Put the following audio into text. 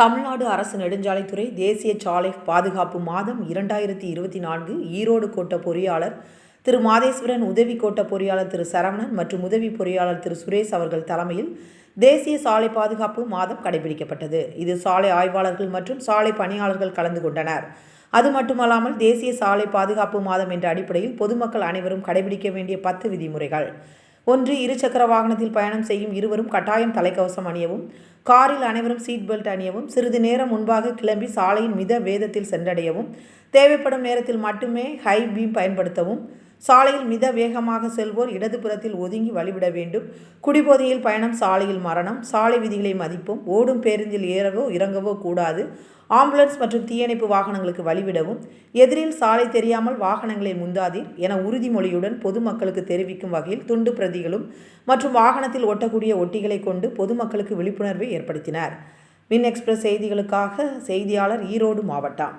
தமிழ்நாடு அரசு நெடுஞ்சாலைத்துறை தேசிய சாலை பாதுகாப்பு மாதம் இரண்டாயிரத்தி இருபத்தி நான்கு ஈரோடு கோட்ட பொறியாளர் திரு மாதேஸ்வரன் உதவி கோட்ட பொறியாளர் திரு சரவணன் மற்றும் உதவி பொறியாளர் திரு சுரேஷ் அவர்கள் தலைமையில் தேசிய சாலை பாதுகாப்பு மாதம் கடைபிடிக்கப்பட்டது. இது சாலை ஆய்வாளர்கள் மற்றும் சாலை பணியாளர்கள் கலந்து கொண்டனர். அது மட்டுமல்லாமல் தேசிய சாலை பாதுகாப்பு மாதம் என்ற அடிப்படையில் பொதுமக்கள் அனைவரும் கடைபிடிக்க வேண்டிய பத்து விதிமுறைகள். ஒன்று இருசக்கர வாகனத்தில் பயணம் செய்யும் இருவரும் கட்டாயம் தலைக்கவசம் அணியவும் காரில் அனைவரும் சீட் பெல்ட் அணியவும் சிறிது நேரம் முன்பாக கிளம்பி சாலையின் மித வேதத்தில் சென்றடையவும் தேவைப்படும் நேரத்தில் மட்டுமே ஹை பீம் பயன்படுத்தவும் சாலையில் மித வேகமாக செல்வோர் இடதுபுறத்தில் ஒதுங்கி வழிவிட வேண்டும். குடிபோதையில் பயணம் சாலையில் மரணம் சாலை விதிகளை மதிப்பும். ஓடும் பேருந்தில் ஏறவோ இறங்கவோ கூடாது. ஆம்புலன்ஸ் மற்றும் தீயணைப்பு வாகனங்களுக்கு வழிவிடவும். எதிரில் சாலை தெரியாமல் வாகனங்களை முந்தாதீர் என உறுதிமொழியுடன் பொதுமக்களுக்கு தெரிவிக்கும் வகையில் துண்டு பிரதிகளும் மற்றும் வாகனத்தில் ஒட்டக்கூடிய ஒட்டிகளை கொண்டு பொதுமக்களுக்கு விழிப்புணர்வை ஏற்படுத்தினார். வின் எக்ஸ்பிரஸ் செய்திகளுக்காக செய்தியாளர் ஈரோடு மாவட்டம்.